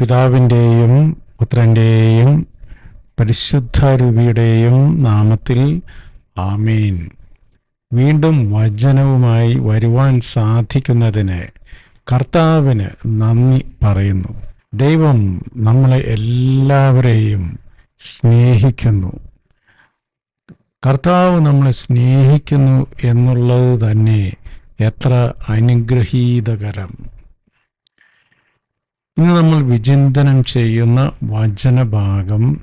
പിതാവിന്റെയും പുത്രന്റെയും പരിശുദ്ധ രൂപിയുടെയും നാമത്തിൽ ആമീൻ. വീണ്ടും വചനവുമായി വരുവാൻ സാധിക്കുന്നതിന് കർത്താവിന് നന്ദി പറയുന്നു. ദൈവം നമ്മളെ എല്ലാവരെയും സ്നേഹിക്കുന്നു. കർത്താവ് നമ്മളെ സ്നേഹിക്കുന്നു എന്നുള്ളത് തന്നെ എത്ര അനുഗ്രഹീതകരം. ഇന്ന് നമ്മൾ വിചിന്തനം ചെയ്യുന്ന വചനഭാഗം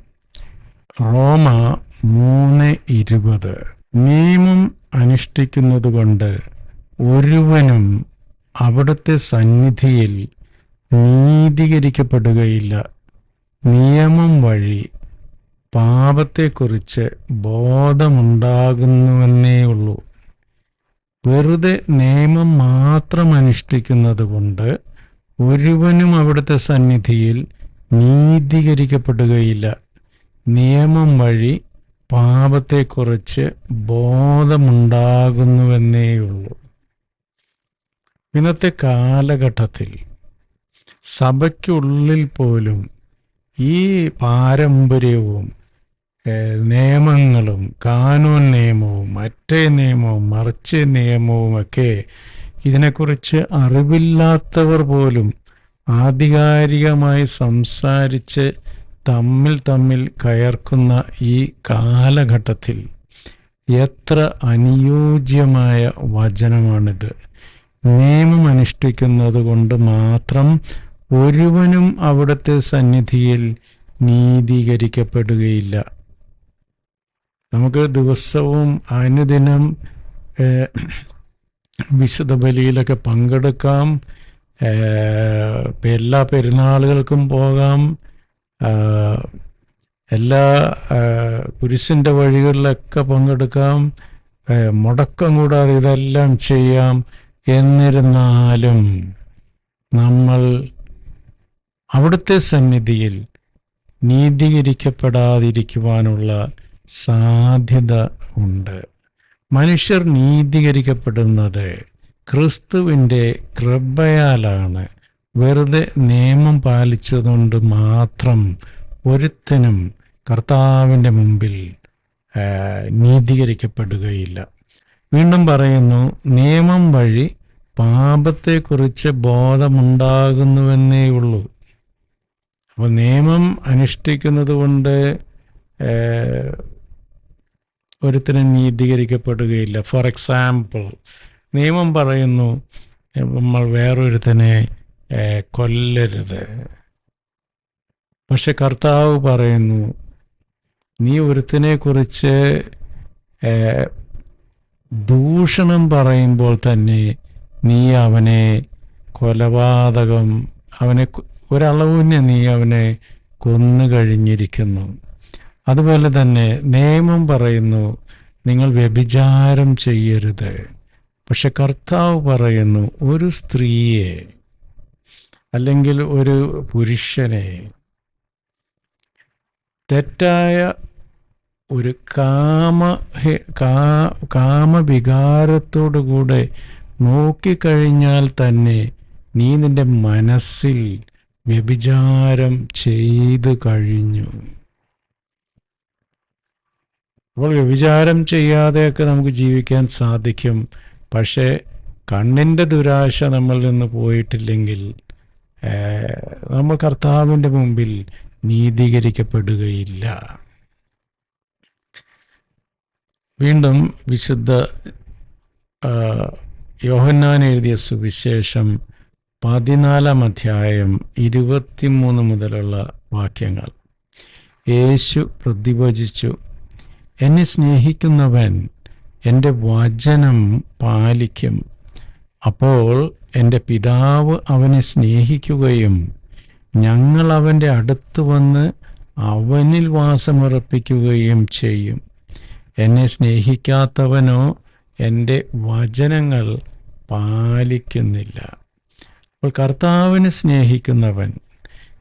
റോമ മൂന്ന് ഇരുപത്. നിയമം അനുഷ്ഠിക്കുന്നത് കൊണ്ട് ഒരുവനും അവിടുത്തെ സന്നിധിയിൽ നീതീകരിക്കപ്പെടുകയില്ല. നിയമം വഴി പാപത്തെക്കുറിച്ച് ബോധമുണ്ടാകുന്നുവെന്നേ ഉള്ളൂ. വെറുതെ നിയമം മാത്രം അനുഷ്ഠിക്കുന്നത് കൊണ്ട് ഒരുവനും അവിടുത്തെ സന്നിധിയിൽ നീതീകരിക്കപ്പെടുകയില്ല. നിയമം വഴി പാപത്തെക്കുറിച്ച് ബോധമുണ്ടാകുന്നുവെന്നേയുള്ളൂ. ഇന്നത്തെ കാലഘട്ടത്തിൽ സഭയ്ക്കുള്ളിൽ പോലും ഈ പാരമ്പര്യവും നിയമങ്ങളും കാനൂൻ നിയമവും മറ്റേ നിയമവും മറിച്ച് നിയമവുമൊക്കെ ഇതിനെക്കുറിച്ച് അറിവില്ലാത്തവർ പോലും ആധികാരികമായി സംസാരിച്ച് തമ്മിൽ തമ്മിൽ കയർക്കുന്ന ഈ കാലഘട്ടത്തിൽ എത്ര അനുയോജ്യമായ വചനമാണിത്. നിയമം അനുഷ്ഠിക്കുന്നത് കൊണ്ട് മാത്രം ഒരുവനും അവിടുത്തെ സന്നിധിയിൽ നീതീകരിക്കപ്പെടുകയില്ല. നമുക്ക് ദിവസവും അനുദിനം വിശുദ്ധ ബലിയിലൊക്കെ പങ്കെടുക്കാം. എല്ലാ പെരുന്നാളുകൾക്കും പോകാം. എല്ലാ കുരിശിന്റെ വഴികളിലൊക്കെ പങ്കെടുക്കാം. മുടക്കം കൂടാതെ ഇതെല്ലാം ചെയ്യാം. എന്നിരുന്നാലും നമ്മൾ അവിടുത്തെ സന്നിധിയിൽ നീതീകരിക്കപ്പെടാതിരിക്കുവാനുള്ള സാധ്യത ഉണ്ട്. മനുഷ്യർ നീതീകരിക്കപ്പെടുന്നത് ക്രിസ്തുവിന്റെ കൃപയാലാണ്. വെറുതെ നിയമം പാലിച്ചതുകൊണ്ട് മാത്രം ഒരുത്തനും കർത്താവിന്റെ മുമ്പിൽ നീതീകരിക്കപ്പെടുകയില്ല. വീണ്ടും പറയുന്നു നിയമം വഴി പാപത്തെക്കുറിച്ച് ബോധമുണ്ടാകുന്നുവെന്നേ ഉള്ളൂ. അപ്പോൾ നിയമം അനുഷ്ഠിക്കുന്നത് കൊണ്ട് ഒരുത്തനും നീതീകരിക്കപ്പെടുകയില്ല. ഫോർ എക്സാമ്പിൾ നിയമം പറയുന്നു നമ്മൾ വേറൊരുത്തനെ കൊല്ലരുത്. പക്ഷെ കർത്താവ് പറയുന്നു നീ ഒരുത്തിനെ കുറിച്ച് ദൂഷണം പറയുമ്പോൾ തന്നെ നീ അവനെ കൊലപാതകം അവനെ ഒരളവിന് നീ അവനെ കൊന്നു കഴിഞ്ഞിരിക്കുന്നു അതുപോലെ തന്നെ നിയമം പറയുന്നു നിങ്ങൾ വ്യഭിചാരം ചെയ്യരുത്. പക്ഷെ കർത്താവ് പറയുന്നു ഒരു സ്ത്രീയെ അല്ലെങ്കിൽ ഒരു പുരുഷനെ തെറ്റായ ഒരു കാമ കാമവികാരത്തോടു കൂടെ നോക്കിക്കഴിഞ്ഞാൽ തന്നെ നീ നിന്റെ മനസ്സിൽ വ്യഭിചാരം ചെയ്തു കഴിഞ്ഞു. അപ്പോൾ വ്യഭിചാരം ചെയ്യാതെയൊക്കെ നമുക്ക് ജീവിക്കാൻ സാധിക്കും. പക്ഷേ കണ്ണിന്റെ ദുരാശ നമ്മളിൽ നിന്ന് പോയിട്ടില്ലെങ്കിൽ നമ്മൾ കർത്താവിന്റെ മുമ്പിൽ നീതീകരിക്കപ്പെടുകയില്ല. വീണ്ടും വിശുദ്ധ യോഹന്നാൻ എഴുതിയ സുവിശേഷം പതിനാലാം അധ്യായം ഇരുപത്തിമൂന്ന് മുതലുള്ള വാക്യങ്ങൾ. യേശു പ്രതിവചിച്ചു എന്നെ സ്നേഹിക്കുന്നവൻ എന്റെ വചനം പാലിക്കും. അപ്പോൾ എന്റെ പിതാവ് അവനെ സ്നേഹിക്കുകയും ഞങ്ങൾ അവന്റെ അടുത്ത് വന്ന് അവനിൽ വാസമുറപ്പിക്കുകയും ചെയ്യും. എന്നെ സ്നേഹിക്കാത്തവനോ എന്റെ വചനങ്ങൾ പാലിക്കുന്നില്ല. അപ്പോൾ കർത്താവിനെ സ്നേഹിക്കുന്നവൻ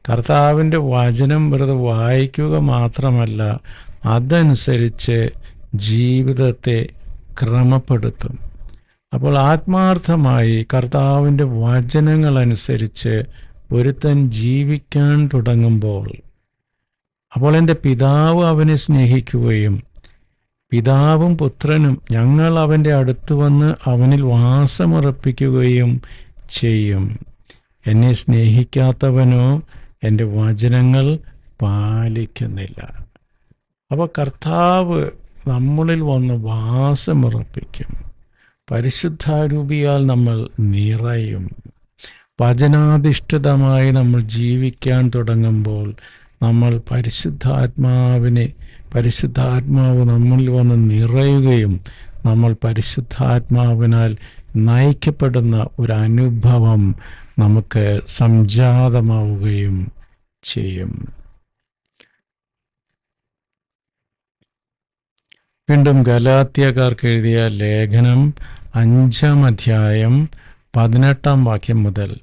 കർത്താവിന്റെ വചനം വെറുതെ വായിക്കുക മാത്രമല്ല അതനുസരിച്ച് ജീവിതത്തെ ക്രമപ്പെടുത്തും. അപ്പോൾ ആത്മാർത്ഥമായി കർത്താവിന്റെ വചനങ്ങളനുസരിച്ച് ഒരുത്തൻ ജീവിക്കാൻ തുടങ്ങുമ്പോൾ അപ്പോൾ എന്റെ പിതാവ് അവനെ സ്നേഹിക്കുകയും പിതാവും പുത്രനും ഞങ്ങൾ അവന്റെ അടുത്ത് വന്ന് അവനിൽ വാസമുറപ്പിക്കുകയും ചെയ്യും. എന്നെ സ്നേഹിക്കാത്തവനോ എന്റെ വചനങ്ങൾ പാലിക്കുന്നില്ല. അപ്പോൾ കർത്താവ് നമ്മളിൽ വന്ന് വാസമുറപ്പിക്കും. പരിശുദ്ധാരൂപിയാൽ നമ്മൾ നിറയും. വചനാധിഷ്ഠിതമായി നമ്മൾ ജീവിക്കാൻ തുടങ്ങുമ്പോൾ നമ്മൾ പരിശുദ്ധാത്മാവിനെ പരിശുദ്ധാത്മാവ് നമ്മളിൽ വന്ന് നിറയുകയും നമ്മൾ പരിശുദ്ധാത്മാവിനാൽ നയിക്കപ്പെടുന്ന ഒരു അനുഭവം നമുക്ക് സംജാതമാവുകയും ചെയ്യും. വീണ്ടും ഗലാത്യക്കാർക്ക് എഴുതിയ ലേഖനം അഞ്ചാം അധ്യായം പതിനെട്ടാം വാക്യം മുതൽ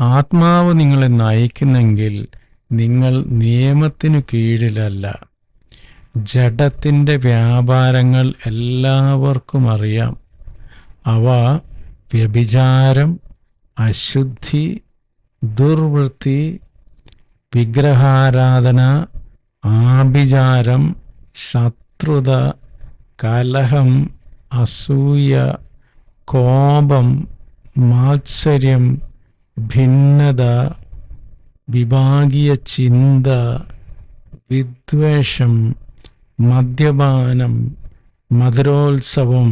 ആത്മാവ് നിങ്ങളെ നയിക്കുന്നെങ്കിൽ നിങ്ങൾ നിയമത്തിനു കീഴിലല്ല. ജഡത്തിന്റെ വ്യാപാരങ്ങൾ എല്ലാവർക്കും അറിയാം. അവ വ്യഭിചാരം അശുദ്ധി ദുർവൃത്തി വിഗ്രഹാരാധന ആഭിചാരം ശത്രുത കലഹം അസൂയ കോപം മാത്സര്യം ഭിന്നത വിഭാഗീയ ചിന്ത വിദ്വേഷം മദ്യപാനം മധുരോത്സവം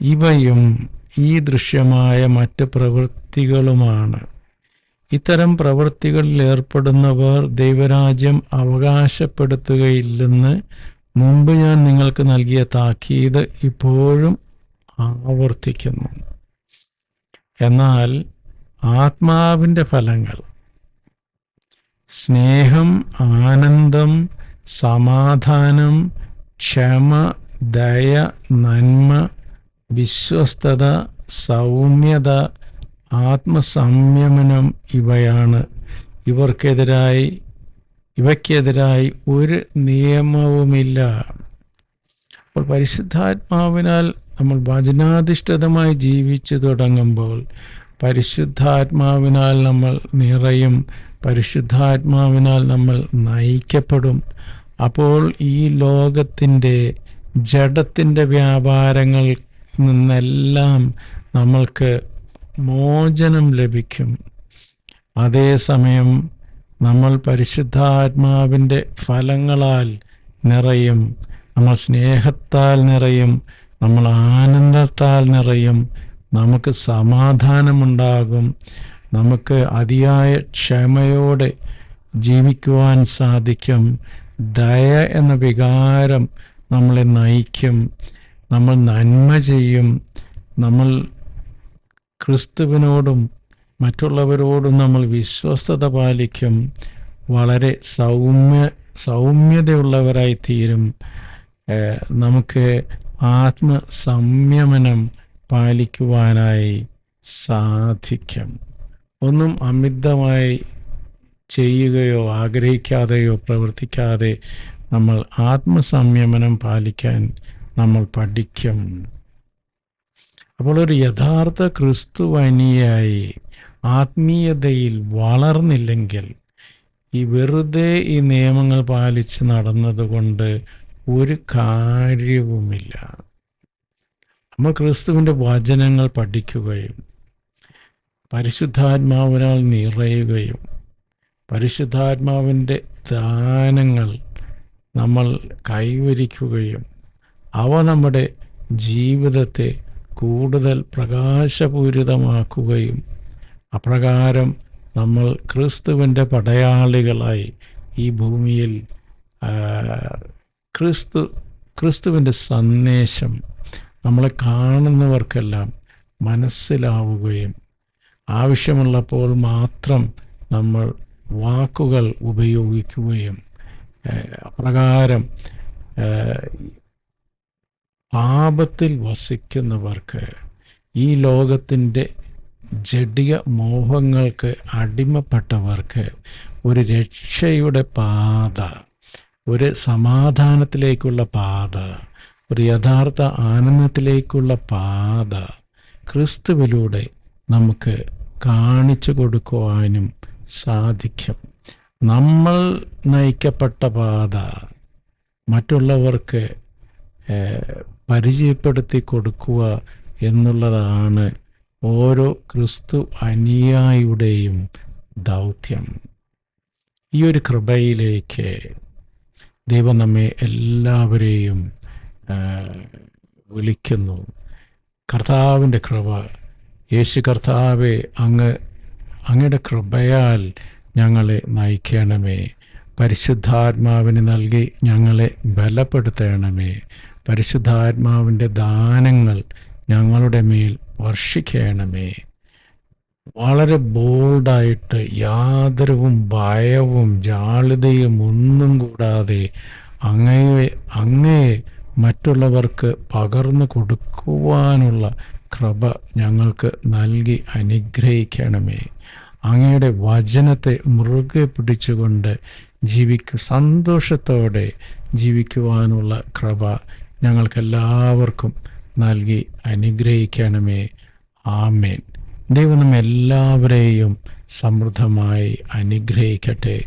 ഇവയും ഈ ദൃശ്യമായ മറ്റ് പ്രവൃത്തികളുമാണ്. ഇത്തരം പ്രവൃത്തികളിൽ ഏർപ്പെടുന്നവർ ദൈവരാജ്യം അവകാശപ്പെടുത്തുകയില്ലെന്ന് മുമ്പ് ഞാൻ നിങ്ങൾക്ക് നൽകിയ താക്കീത് ഇപ്പോഴും ആവർത്തിക്കുന്നു. എന്നാൽ ആത്മാവിന്റെ ഫലങ്ങൾ സ്നേഹം ആനന്ദം സമാധാനം ക്ഷമ ദയ നന്മ വിശ്വസ്തത സൗമ്യത ആത്മസംയമനം ഇവയാണ്. ഇവർക്കെതിരായി ഇവയ്ക്കെതിരായി ഒരു നിയമവുമില്ല. അപ്പോൾ പരിശുദ്ധാത്മാവിനാൽ നമ്മൾ വചനാധിഷ്ഠിതമായി ജീവിച്ചു തുടങ്ങുമ്പോൾ പരിശുദ്ധാത്മാവിനാൽ നമ്മൾ നിറയും പരിശുദ്ധാത്മാവിനാൽ നമ്മൾ നയിക്കപ്പെടും. അപ്പോൾ ഈ ലോകത്തിന്റെ ജഡത്തിന്റെ വ്യാപാരങ്ങൾ നിന്നെല്ലാം നമ്മൾക്ക് മോചനം ലഭിക്കും. അതേസമയം നമ്മൾ പരിശുദ്ധാത്മാവിന്റെ ഫലങ്ങളാൽ നിറയും നമ്മൾ സ്നേഹത്താൽ നിറയും നമ്മൾ ആനന്ദത്താൽ നിറയും നമുക്ക് സമാധാനമുണ്ടാകും നമുക്ക് അതിയായ ക്ഷമയോടെ ജീവിക്കുവാൻ സാധിക്കും. ദയ എന്ന വികാരം നമ്മളെ നയിക്കും. നമ്മൾ നന്മ ചെയ്യും. നമ്മൾ ക്രിസ്തുവിനോടും മറ്റുള്ളവരോടും നമ്മൾ വിശ്വസ്തത പാലിക്കും. വളരെ സൗമ്യ സൗമ്യതയുള്ളവരായി തീരും നമുക്ക് ആത്മസംയമനം പാലിക്കുവാനായി സാധിക്കും. ഒന്നും അമിതമായി ചെയ്യുകയോ ആഗ്രഹിക്കാതെയോ പ്രവർത്തിക്കാതെ നമ്മൾ ആത്മസംയമനം പാലിക്കാൻ നമ്മൾ പഠിക്കും. അപ്പോൾ ഒരു യഥാർത്ഥ ക്രിസ്തുവനിയായി ആത്മീയതയിൽ വളർന്നില്ലെങ്കിൽ ഈ വെറുതെ ഈ നിയമങ്ങൾ പാലിച്ച് നടന്നതുകൊണ്ട് ഒരു കാര്യവുമില്ല. നമ്മൾ ക്രിസ്തുവിന്റെ വചനങ്ങൾ പഠിക്കുകയും പരിശുദ്ധാത്മാവിനാൽ നിറയുകയും പരിശുദ്ധാത്മാവിന്റെ ദാനങ്ങൾ നമ്മൾ കൈവരിക്കുകയും അവ നമ്മുടെ ജീവിതത്തെ കൂടുതൽ പ്രകാശപൂരിതമാക്കുകയും അപ്രകാരം നമ്മൾ ക്രിസ്തുവിന്റെ പടയാളികളായി ഈ ഭൂമിയിൽ ക്രിസ്തു ക്രിസ്തുവിന്റെ സന്ദേശം നമ്മളെ കാണുന്നവർക്കെല്ലാം മനസ്സിലാവുകയും ആവശ്യമുള്ളപ്പോൾ മാത്രം നമ്മൾ വാക്കുകൾ ഉപയോഗിക്കുകയും അപ്രകാരം പാപത്തിൽ വസിക്കുന്നവർക്ക് ഈ ലോകത്തിന്റെ ജഡിക മോഹങ്ങൾക്ക് അടിമപ്പെട്ടവർക്ക് ഒരു രക്ഷയുടെ പാത ഒരു സമാധാനത്തിലേക്കുള്ള പാത ഒരു യഥാർത്ഥ ആനന്ദത്തിലേക്കുള്ള പാത ക്രിസ്തുവിലൂടെ നമുക്ക് കാണിച്ചു കൊടുക്കുവാനും സാധിക്കും. നമ്മൾ നയിക്കപ്പെട്ട പാത മറ്റുള്ളവർക്ക് പരിചയപ്പെടുത്തി കൊടുക്കുക എന്നുള്ളതാണ് ഓരോ ക്രിസ്തു അനുയായിയുടെയും ദൗത്യം. ഈ ഒരു കൃപയിലേക്ക് ദൈവം നമ്മെ എല്ലാവരെയും വിളിക്കുന്നു. കർത്താവിന്റെ കൃപ യേശു കർത്താവെ അങ്ങ് അങ്ങയുടെ കൃപയാൽ ഞങ്ങളെ നയിക്കണമേ. പരിശുദ്ധാത്മാവിന് നൽകി ഞങ്ങളെ ബലപ്പെടുത്തണമേ. പരിശുദ്ധാത്മാവിന്റെ ദാനങ്ങൾ ഞങ്ങളുടെ മേൽ വർഷിക്കണമേ. വളരെ ബോൾഡായിട്ട് യാതൊരുവും ഭയവും ജാളിതയും ഒന്നും കൂടാതെ അങ്ങയെ അങ്ങയെ മറ്റുള്ളവർക്ക് പകർന്നു കൊടുക്കുവാനുള്ള കൃപ ഞങ്ങൾക്ക് നൽകി അനുഗ്രഹിക്കണമേ. അങ്ങയുടെ വചനത്തെ മുറുകെ പിടിച്ചുകൊണ്ട് ജീവിക്കു സന്തോഷത്തോടെ ജീവിക്കുവാനുള്ള കൃപ ഞങ്ങൾക്കെല്ലാവർക്കും നൽകി അനുഗ്രഹിക്കണമേ. ആമേൻ. ദൈവം നമ്മെ എല്ലാവരെയും സമൃദ്ധമായി അനുഗ്രഹിക്കട്ടെ.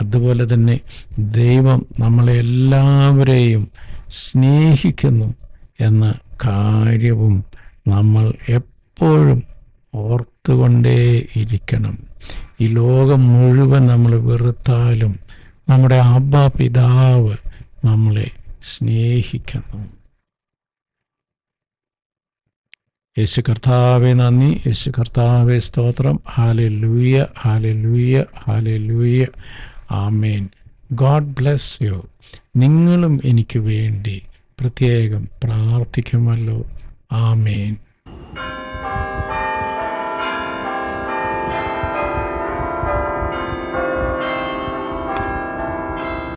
അതുപോലെ തന്നെ ദൈവം നമ്മളെ എല്ലാവരെയും സ്നേഹിക്കുന്നു എന്ന കാര്യവും നമ്മൾ എപ്പോഴും ഓർത്തുകൊണ്ടേ ഇരിക്കണം. ഈ ലോകം മുഴുവൻ നമ്മൾ വെറുത്താലും നമ്മുടെ അബ്ബ പിതാവ് നമ്മളെ സ്നേഹിക്കുന്നു യേശു കർത്താവെ നന്ദി. യേശു കർത്താവെ സ്തോത്രം. ഹാലെ ലൂയ ഹാലെ ലൂയ ഹാലെ ലൂയ ആമേൻ. God bless you. നിങ്ങളും എനിക്ക് വേണ്ടി പ്രത്യേകം പ്രാർത്ഥിക്കുമല്ലോ. ആമേൻ.